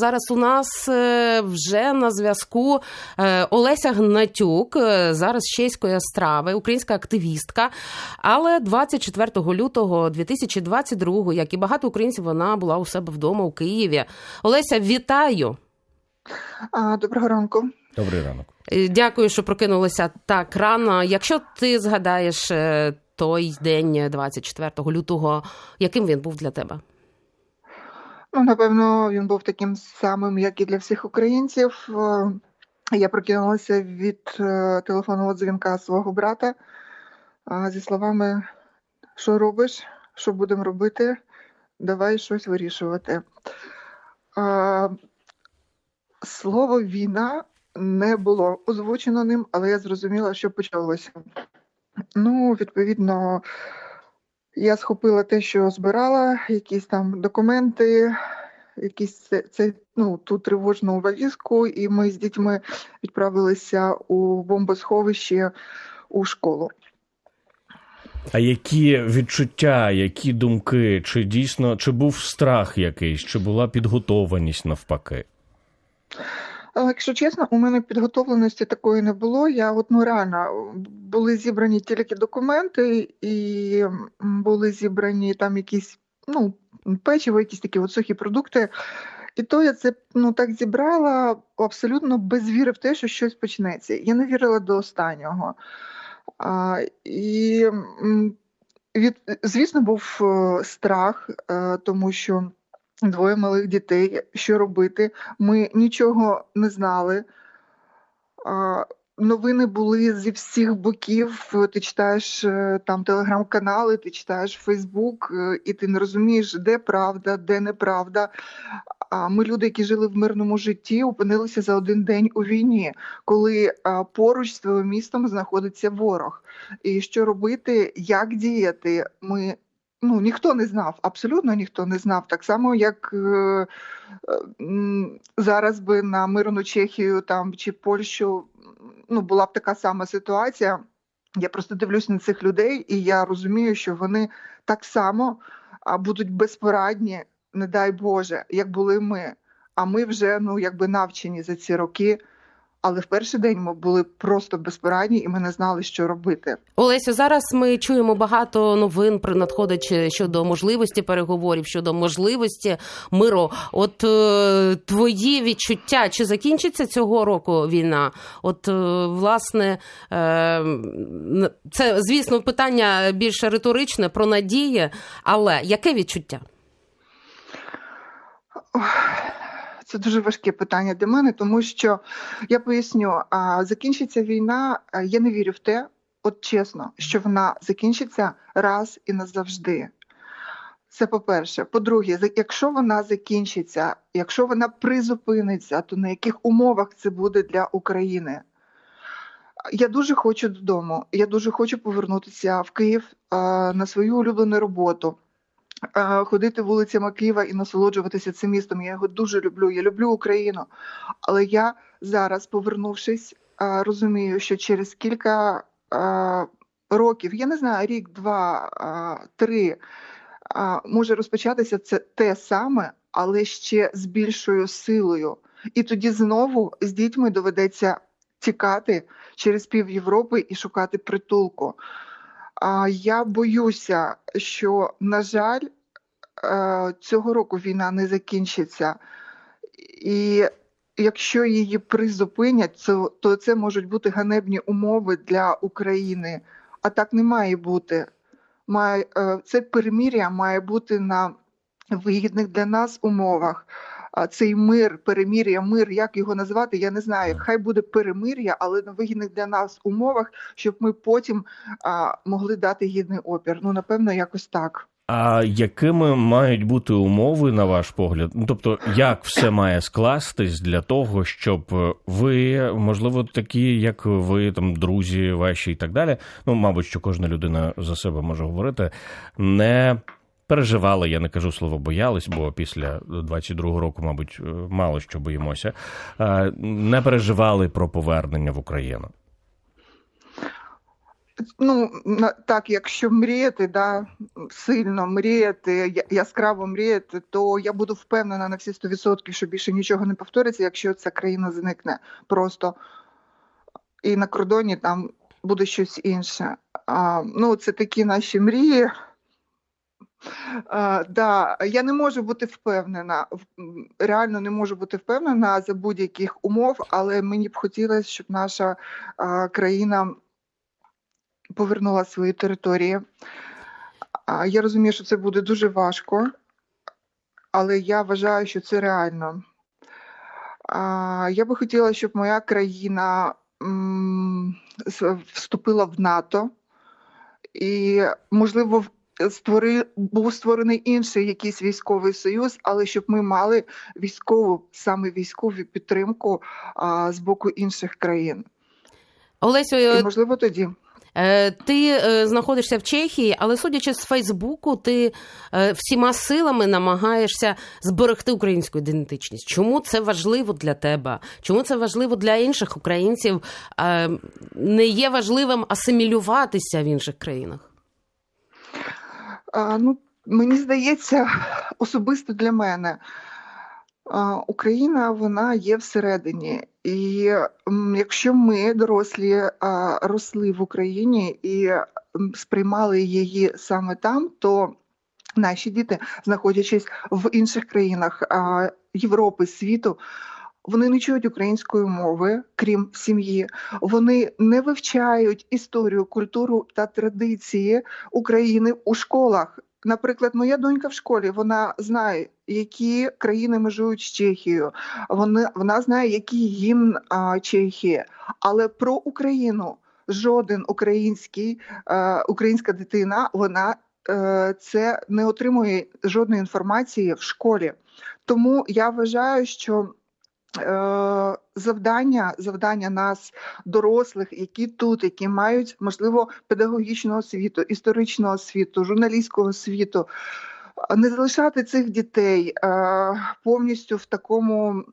Зараз у нас е, вже на зв'язку е, Олеся Гнатюк, е, зараз з чеської страви, українська активістка. Але 24 лютого 2022, як і багато українців, вона була у себе вдома у Києві. Олеся, вітаю! Доброго ранку. Добрий ранок. Дякую, що прокинулися так рано. Якщо ти згадаєш той день, 24 лютого, яким він був для тебе? Ну, напевно, він був таким самим, як і для всіх українців. Е, Я прокинулася від е, телефонного дзвінка свого брата зі словами: що робиш, що будемо робити, давай щось вирішувати. Слово війна не було озвучено ним, але я зрозуміла, що почалося. Ну, відповідно, я схопила те, що збирала, якісь там документи, якісь це, ну, ту тривожну валізку, і ми з дітьми відправилися у бомбосховище у школу. А які відчуття, які думки? Чи дійсно чи був страх якийсь, чи була підготованість навпаки? Але, якщо чесно, у мене підготовленості такої не було. Я от ну реально були зібрані тільки документи, і були зібрані там якісь ну, печиво, якісь такі от сухі продукти. І то я це ну так зібрала абсолютно без віри в те, що щось почнеться. Я не вірила до останнього. А, і від, звісно, був е, страх, е, тому що двоє малих дітей, що робити. Ми нічого не знали. Новини були зі всіх боків. Ти читаєш е, там телеграм-канали, ти читаєш Фейсбук, е, і ти не розумієш, де правда, де неправда. А ми, люди, які жили в мирному житті, опинилися за один день у війні, коли поруч з твоїм містом знаходиться ворог. І що робити, як діяти, ми ну ніхто не знав, абсолютно ніхто не знав. Так само, як е, е, зараз би на мирну Чехію там чи Польщу ну, була б така сама ситуація. Я просто дивлюсь на цих людей, і я розумію, що вони так само будуть безпорадні, не дай Боже, як були ми. А ми вже ну якби навчені за ці роки. Але в перший день ми були просто безпорадні, і ми не знали, що робити. Олесю, зараз ми чуємо багато новин при надходить щодо можливості переговорів, щодо можливості миру. От е, твої відчуття, чи закінчиться цього року війна? От, е, власне, е, це, звісно, питання більше риторичне про надії, але яке відчуття? Це дуже важке питання для мене, тому що я поясню, закінчиться війна. Я не вірю в те, от чесно, що вона закінчиться раз і назавжди. Це по-перше. По-друге, якщо вона закінчиться, якщо вона призупиниться, то на яких умовах це буде для України? Я дуже хочу додому. Я дуже хочу повернутися в Київ на свою улюблену роботу ходити вулицями Києва і насолоджуватися цим містом. Я його дуже люблю. Я люблю Україну. Але я зараз, повернувшись, розумію, що через кілька років, я не знаю, рік, два, три, може розпочатися це те саме, але ще з більшою силою. І тоді знову з дітьми доведеться тікати через пів Європи і шукати притулку. А я боюся, що, на жаль, е, цього року війна не закінчиться. І якщо її призупинять, то, це можуть бути ганебні умови для України. А так не має бути. Має, е, це перемір'я має бути на вигідних для нас умовах. А цей мир, перемір'я, мир, як його назвати, я не знаю. Хай буде перемир'я, але на вигідних для нас умовах, щоб ми потім а, могли дати гідний опір. Ну, напевно, якось так. А якими мають бути умови, на ваш погляд? Ну тобто, як все має скластись для того, щоб ви, можливо, такі, як ви, там друзі ваші і так далі. Ну, мабуть, що кожна людина за себе може говорити, не переживали, я не кажу слово боялись, бо після 22-го року, мабуть, мало що боїмося. е, Не переживали про повернення в Україну. Ну, так, якщо мріяти, да, сильно мріяти, яскраво мріяти, то я буду впевнена на всі 100%, що більше нічого не повториться, якщо ця країна зникне просто. І на кордоні там буде щось інше. А, ну, це такі наші мрії. Да, я не можу бути впевнена, реально не можу бути впевнена за будь-яких умов, але мені б хотілося, щоб наша країна повернула свої території. Я розумію, що це буде дуже важко, але я вважаю, що це реально. Я би хотіла, щоб моя країна вступила в НАТО і, можливо, в- створи, був створений інший якийсь військовий союз, але щоб ми мали військову, саме військову підтримку а, з боку інших країн. Олесю, І, е, можливо, тоді. Е, Ти е, знаходишся в Чехії, але судячи з Фейсбуку, ти всіма силами намагаєшся зберегти українську ідентичність. Чому це важливо для тебе? Чому це важливо для інших українців? Не є важливим асимілюватися в інших країнах? Ну, мені здається, особисто для мене Україна вона є всередині. І якщо ми, дорослі, росли в Україні і сприймали її саме там, то наші діти, знаходячись в інших країнах Європи, світу, вони не чують української мови, крім сім'ї. Вони не вивчають історію, культуру та традиції України у школах. Наприклад, моя донька в школі вона знає, які країни межують з Чехією. Вона, вона знає, який гімн а, Чехії, але про Україну жоден український, е, українська дитина вона е, це не отримує жодної інформації в школі. Тому я вважаю, що завдання, завдання нас, дорослих, які тут, які мають можливо педагогічну освіту, історичну освіту, журналістську освіту, не залишати цих дітей е, повністю в такому.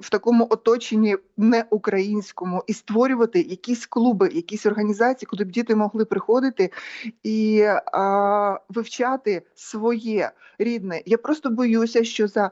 В такому оточенні неукраїнському і створювати якісь клуби, якісь організації, куди б діти могли приходити і а, вивчати своє рідне. Я просто боюся, що за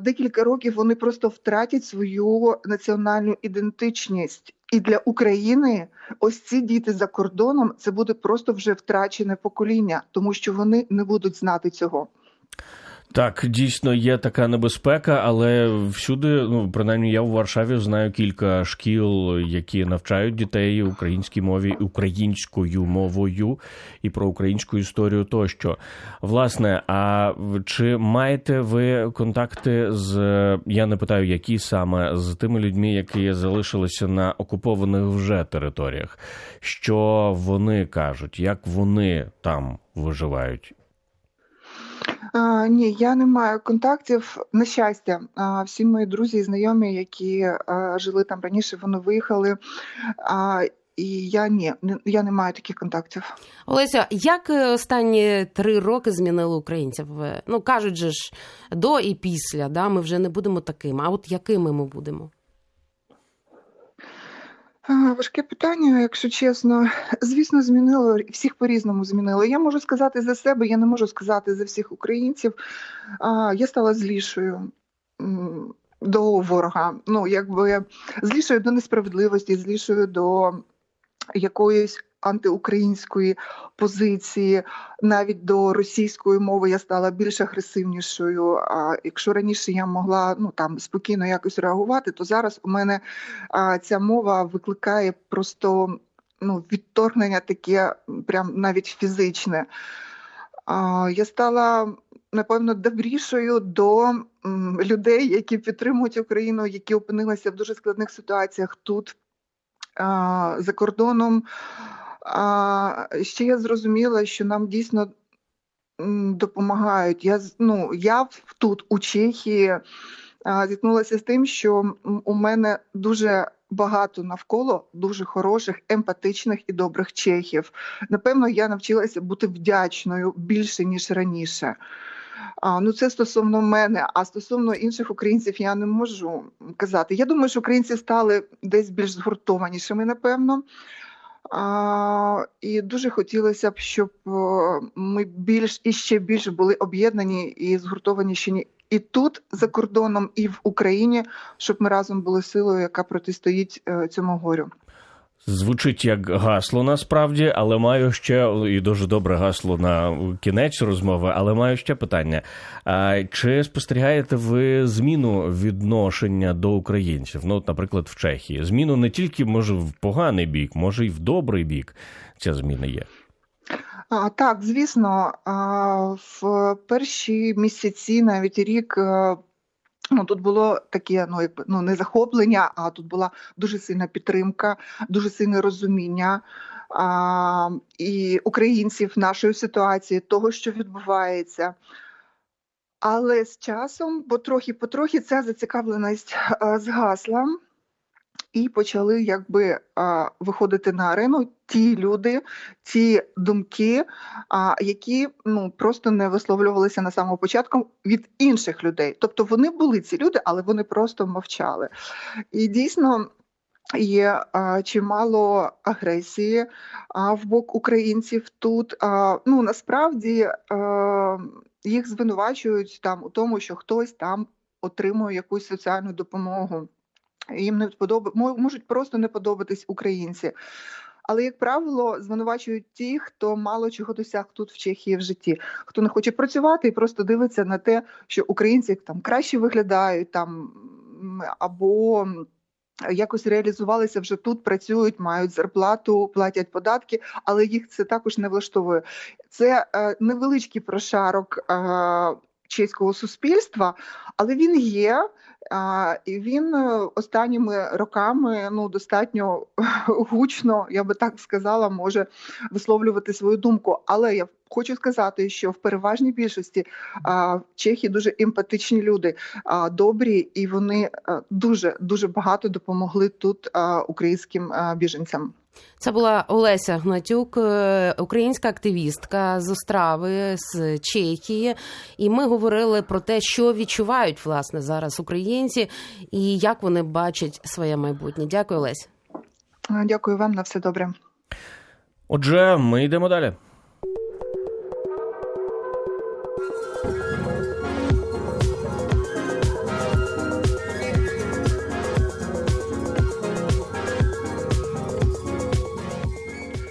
декілька років вони просто втратять свою національну ідентичність. І для України ось ці діти за кордоном це буде просто вже втрачене покоління, тому що вони не будуть знати цього. Так, дійсно є така небезпека, але всюди, ну принаймні, я у Варшаві знаю кілька шкіл, які навчають дітей українській мові, українською мовою і про українську історію тощо. Власне, а чи маєте ви контакти з я не питаю, які саме з тими людьми, які залишилися на окупованих вже територіях? Що вони кажуть, як вони там виживають? А, ні, я не маю контактів. На щастя, а, всі мої друзі і знайомі, які а, жили там раніше, вони виїхали. А, і я ні, я не маю таких контактів. Олеся, як е, останні три роки змінили українців? Е, Ну кажуть же ж до і після, да, ми вже не будемо такими. А от якими ми будемо? Важке питання, якщо чесно. Звісно, змінило всіх по-різному змінило. Я можу сказати за себе, я не можу сказати за всіх українців. Я стала злішою до ворога. Ну, якби злішою до несправедливості, злішою до якоїсь антиукраїнської позиції, навіть до російської мови я стала більш агресивнішою. А якщо раніше я могла ну там спокійно якось реагувати, то зараз у мене а, ця мова викликає просто ну, відторгнення таке, прям навіть фізичне. А, я стала. Напевно, добрішою до людей, які підтримують Україну, які опинилися в дуже складних ситуаціях тут за кордоном. А, ще я зрозуміла, що нам дійсно допомагають. Я ну, я тут у Чехії зіткнулася з тим, що у мене дуже багато навколо дуже хороших, емпатичних і добрих чехів. Напевно, я навчилася бути вдячною більше ніж раніше. А, ну, це стосовно мене, а стосовно інших українців я не можу казати. Я думаю, що українці стали десь більш згуртованішими, напевно. А, і дуже хотілося б, щоб е, ми більш і ще більше були об'єднані і згуртовані ні. І тут за кордоном, і в Україні, щоб ми разом були силою, яка протистоїть е, цьому горю. Звучить як гасло насправді, але маю ще і дуже добре гасло на кінець розмови, але маю ще питання. Чи спостерігаєте ви зміну відношення до українців? Ну, наприклад, в Чехії. Зміну не тільки може в поганий бік, може й в добрий бік. Ця зміна є. Так, звісно, в перші місяці, навіть рік. Е, Ну, тут було таке, ну якби ну не захоплення, а тут була дуже сильна підтримка, дуже сильне розуміння а, і українців нашої ситуації, того, що відбувається. Але з часом, бо трохи-потрохи ця зацікавленість а, згасла, і почали якби виходити на арену ті люди, ті думки, які ну просто не висловлювалися на самому початку від інших людей. Тобто вони були ці люди, але вони просто мовчали. І дійсно. Є а, чимало агресії а, в бок українців тут. А, ну насправді а, їх звинувачують там у тому, що хтось там отримує якусь соціальну допомогу. Їм не подоб... можуть просто не подобатись українці. Але, як правило, звинувачують ті, хто мало чого досяг тут в Чехії в житті, хто не хоче працювати і просто дивиться на те, що українці там краще виглядають там або якось реалізувалися вже тут, працюють, мають зарплату, платять податки, але їх це також не влаштовує. Це е, невеличкий прошарок е, чеського суспільства, але він є. І він е, останніми роками ну достатньо гучно, я би так сказала, може висловлювати свою думку. Але я хочу сказати, що в переважній більшості а, чехи дуже емпатичні люди, добрі, і вони а, дуже дуже багато допомогли тут українським біженцям. Це була Олеся Гнатюк, е, українська активістка з Острави, з Чехії. І ми говорили про те, що відчувають власне зараз українці і як вони бачать своє майбутнє. Дякую, Олесь. Дякую вам на все добре. Отже, ми йдемо далі.